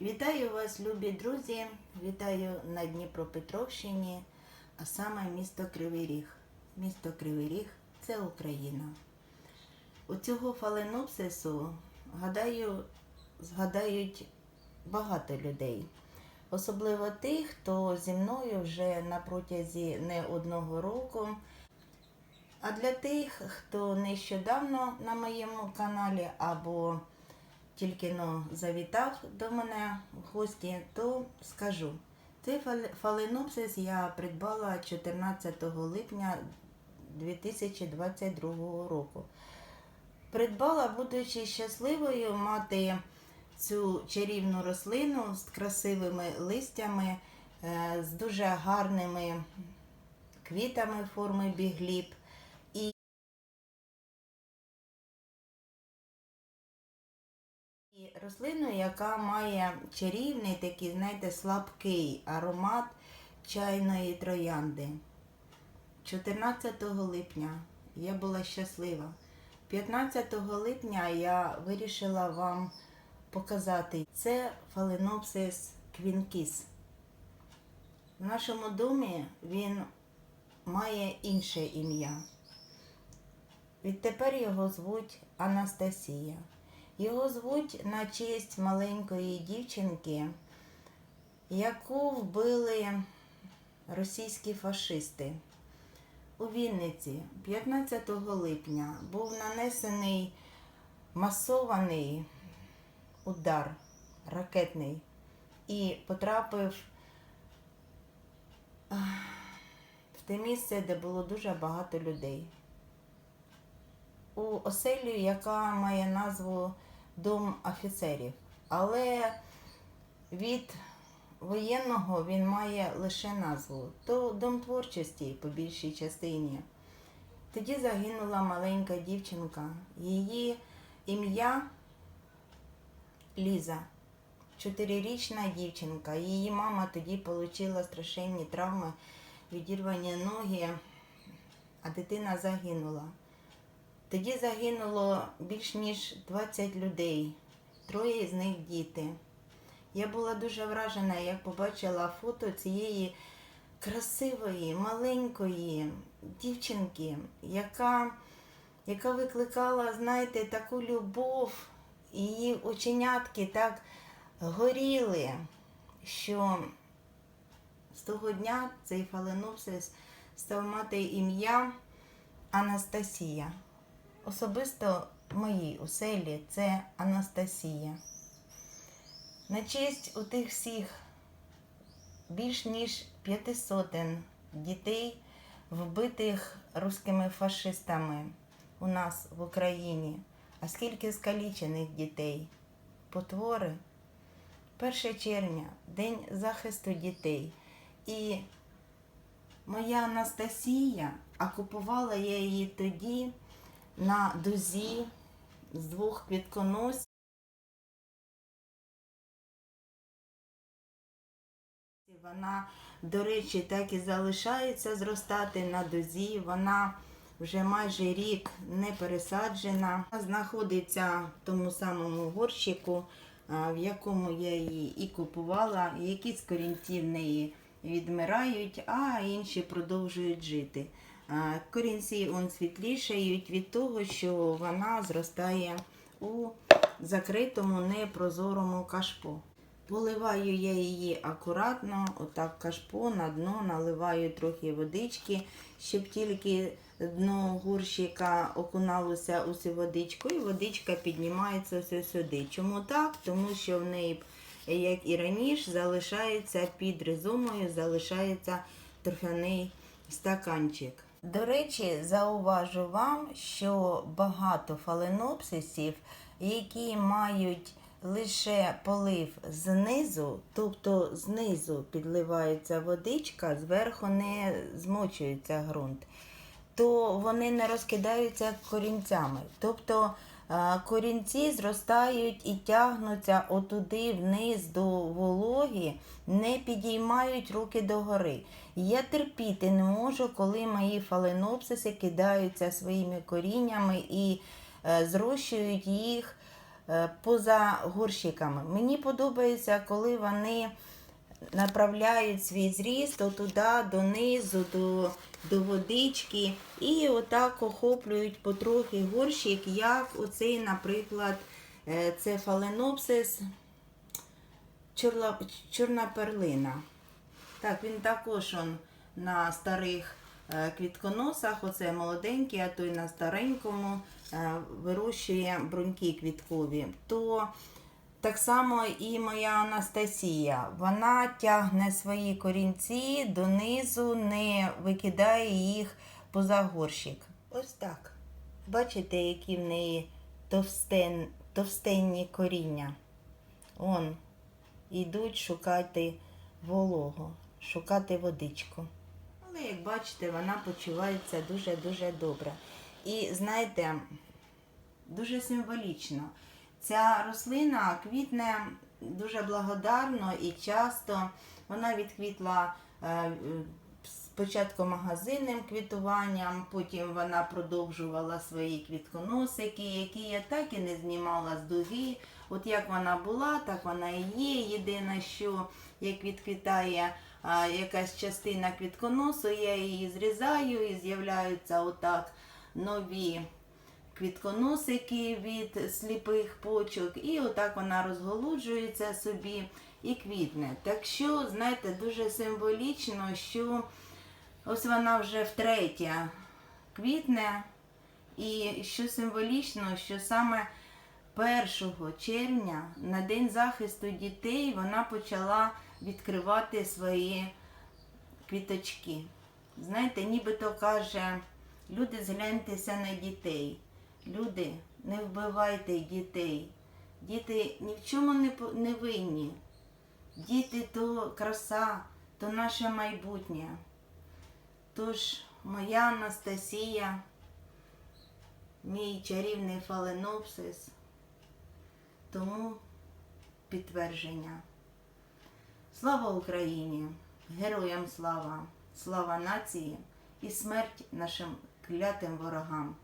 Вітаю вас, любі друзі! Вітаю на Дніпропетровщині, а саме місто Кривий Ріг. Місто Кривий Ріг це Україна. У цього фаленопсису, гадаю, згадають багато людей. Особливо тих, хто зі мною вже на протязі не одного року. А для тих, хто нещодавно на моєму каналі або тільки но завітав до мене в гості, то скажу. Цей фаленопсис я придбала 14 липня 2022 року. Придбала, будучи щасливою мати цю чарівну рослину з красивими листями, е, з дуже гарними квітами форми бігліб. І рослину, яка має чарівний такий, знаєте, слабкий аромат чайної троянди. 14 липня я була щаслива. 15 липня я вирішила вам показати. Це фаленопсис квінкіс. В нашому домі він має інше ім'я. Відтепер його звуть Анастасія. Його звуть на честь маленької дівчинки, яку вбили російські фашисти. У Вінниці 15 липня був нанесений масований удар ракетний і потрапив в те місце, де було дуже багато людей у оселю, яка має назву Дом офіцерів. Але від воєнного він має лише назву. То дом творчості по більшій частині. Тоді загинула маленька дівчинка. Її ім'я Ліза. Чотирирічна дівчинка. Її мама тоді отримала страшенні травми, відірвані ноги, а дитина загинула. Тоді загинуло більш ніж 20 людей, троє з них діти. Я була дуже вражена, як побачила фото цієї красивої, маленької дівчинки, яка, яка викликала, знаєте, таку любов, її оченятки так горіли, що з того дня цей фаленопсис став мати ім'я Анастасія. Особисто моїй оселі це Анастасія. На честь у тих всіх більш ніж п'яти сотень дітей, вбитих руськими фашистами у нас в Україні. А скільки скалічених дітей? Потвори. 1 червня, День захисту дітей. І моя Анастасія, а купувала я її тоді на дузі з двох квітконосів. Вона, до речі, так і залишається зростати на дозі. Вона вже майже рік не пересаджена. Вона знаходиться в тому самому горщику, в якому я її і купувала. Якісь корінці в неї відмирають, а інші продовжують жити. Корінці он світлішають від того, що вона зростає у закритому непрозорому кашпо. Поливаю я її акуратно, отак кашпо на дно, наливаю трохи водички, щоб тільки дно горщика окуналося у цю водичку, і водичка піднімається все сюди. Чому так? Тому що в неї, як і раніше, залишається під ризомою, залишається торфяний стаканчик. До речі, зауважу вам, що багато фаленопсисів, які мають лише полив знизу, тобто знизу підливається водичка, зверху не змочується ґрунт, то вони не розкидаються корінцями. Тобто е, корінці зростають і тягнуться отуди вниз до вологи, не підіймають руки догори. Я терпіти не можу, коли мої фаленопсиси кидаються своїми коріннями і е, зрощують їх е, поза горщиками. Мені подобається, коли вони направляють свій зріст туди, донизу, до, до водички, і отак охоплюють потрохи горщик, як оцей, наприклад, е, це фаленопсис чорла, чорна перлина. Так, він також он, на старих е, квітконосах, оце молоденький, а то й на старенькому е, вирощує бруньки квіткові. То так само і моя Анастасія. Вона тягне свої корінці донизу, не викидає їх поза горщик. Ось так. Бачите, які в неї товстен, товстенні коріння. Он йдуть шукати вологу, шукати водичку. Але, як бачите, вона почувається дуже-дуже добре. І знаєте, дуже символічно. Ця рослина квітне дуже благодарно і часто. Вона відквітла е, е, спочатку магазинним квітуванням, потім вона продовжувала свої квітконосики, які я так і не знімала з дуги. От як вона була, так вона і є. Єдине, що як відквітає а, якась частина квітконосу, я її зрізаю і з'являються отак нові квітконосики від сліпих почок, і отак вона розголуджується собі і квітне. Так що, знаєте, дуже символічно, що ось вона вже втретє квітне, і що символічно, що саме 1 червня на День захисту дітей вона почала відкривати свої квіточки. Знаєте, нібито каже, люди, згляньтеся на дітей. Люди, не вбивайте дітей. Діти ні в чому не, не винні. Діти то краса, то наше майбутнє. Тож, моя Анастасія, мій чарівний фаленопсис, тому підтвердження. Слава Україні! Героям слава! Слава нації і смерть нашим клятим ворогам!